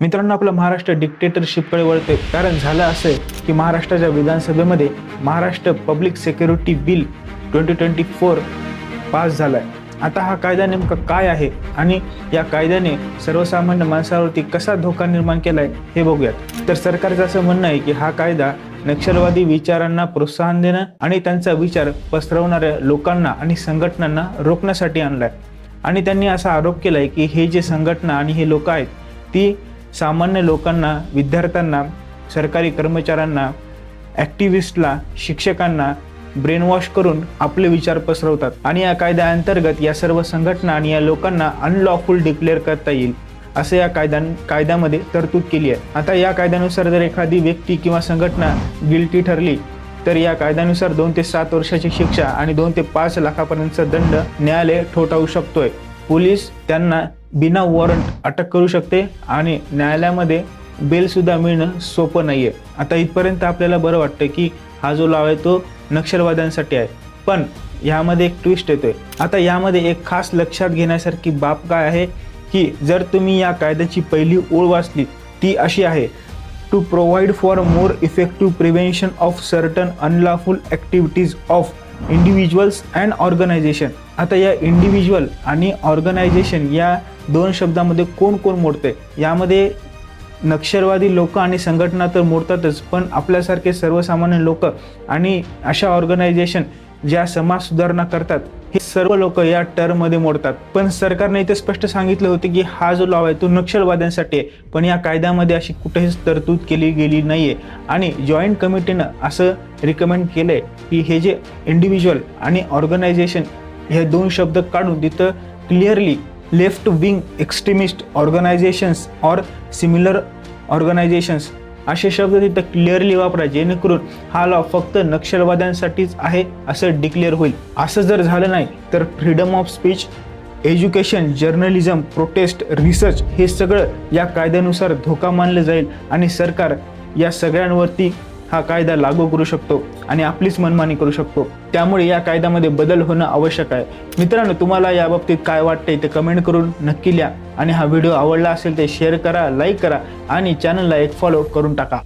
मित्रांनो आपलं महाराष्ट्र डिक्टेटरशिपकडे वळते कारण झालं असं की महाराष्ट्राच्या विधानसभेमध्ये Maharashtra public security bill twenty twenty four pass झाला आहे आता हा कायदा नेमका काय आहे आणि या कायद्याने सर्वसामान्य माणसावरती कसा धोका निर्माण केला आहे हे बघूयात. तर सरकारचं असं म्हणणं आहे की हा कायदा नक्षलवादी विचारांना प्रोत्साहन देणं आणि त्यांचा विचार पसरवणाऱ्या लोकांना आणि संघटनांना रोखण्यासाठी आणलाय. आणि त्यांनी असा आरोप केलाय की हे जे संघटना आणि हे लोक आहेत ती सामान्य लोकांना विद्यार्थ्यांना सरकारी कर्मचाऱ्यांना ॲक्टिव्हिस्टला शिक्षकांना ब्रेनवॉश करून आपले विचार पसरवतात. आणि या कायद्याअंतर्गत या सर्व संघटना आणि या लोकांना अनलॉफुल डिक्लेअर करता येईल असं या कायद्या कायद्यामध्ये तरतूद केली आहे. आता या कायद्यानुसार जर एखादी व्यक्ती किंवा संघटना गिल्टी ठरली तर या कायद्यानुसार दोन ते सात वर्षाची शिक्षा आणि दोन ते पाच लाखापर्यंतचा दंड न्यायालय ठोठावू शकतोय. पोलीस त्यांना बिना वॉरंट अटक करू शकते आणि न्यायालयामध्ये बेलसुद्धा मिळणं सोपं नाही आहे आता इथपर्यंत आपल्याला बरं वाटतं की हा जो लाव आहे तो नक्षलवाद्यांसाठी आहे. पण यामध्ये एक ट्विस्ट येतोय. आता यामध्ये एक खास लक्षात घेण्यासारखी बाब काय आहे की जर तुम्ही या कायद्याची पहिली ओळ वाचली ती अशी आहे. To provide for more effective prevention of certain unlawful activities of individuals and organisation आता या इंडिव्हिज्युअल आणि ऑर्गनायझेशन या दोन शब्दामध्ये कोण कोण मोडते यामध्ये नक्षलवादी लोक आणि संघटना तर मोडतातच पण आपल्यासारखे सर्वसामान्य लोक आणि अशा ऑर्गनायझेशन ज्या समाज सुधारणा करतात हे सर्व लोक या टर्ममध्ये मोडतात. पण सरकारने इथे स्पष्ट सांगितलं होते की हा जो लॉ आहे तो नक्षलवाद्यांसाठी आहे. पण या कायद्यामध्ये अशी कुठेच तरतूद केली गेली नाही आहे आणि जॉईंट कमिटीनं असं रिकमेंड केलं आहे की हे जे इंडिव्हिज्युअल आणि ऑर्गनायझेशन हे दोन शब्द काढून तिथं clearly left wing extremist organisations or similar organisations असे शब्द तिथं क्लिअरली वापरा जेणेकरून हा लॉ फक्त नक्षलवाद्यांसाठीच आहे असं डिक्लेअर होईल. असं जर झालं नाही तर freedom of speech education journalism protest research हे सगळं या कायद्यानुसार धोका मानलं जाईल आणि सरकार या सगळ्यांवरती हा कायदा लागू करू शकतो आणि आपलीच मनमानी करू शकतो. त्यामुळे या कायद्यामध्ये बदल होणं आवश्यक आहे. मित्रांनो तुम्हाला या बाबतीत काय वाटतंय ते कमेंट करून नक्की लिहा. आणि हा व्हिडिओ आवडला असेल ते शेअर करा लाईक करा आणि चॅनलला एक फॉलो करून टाका.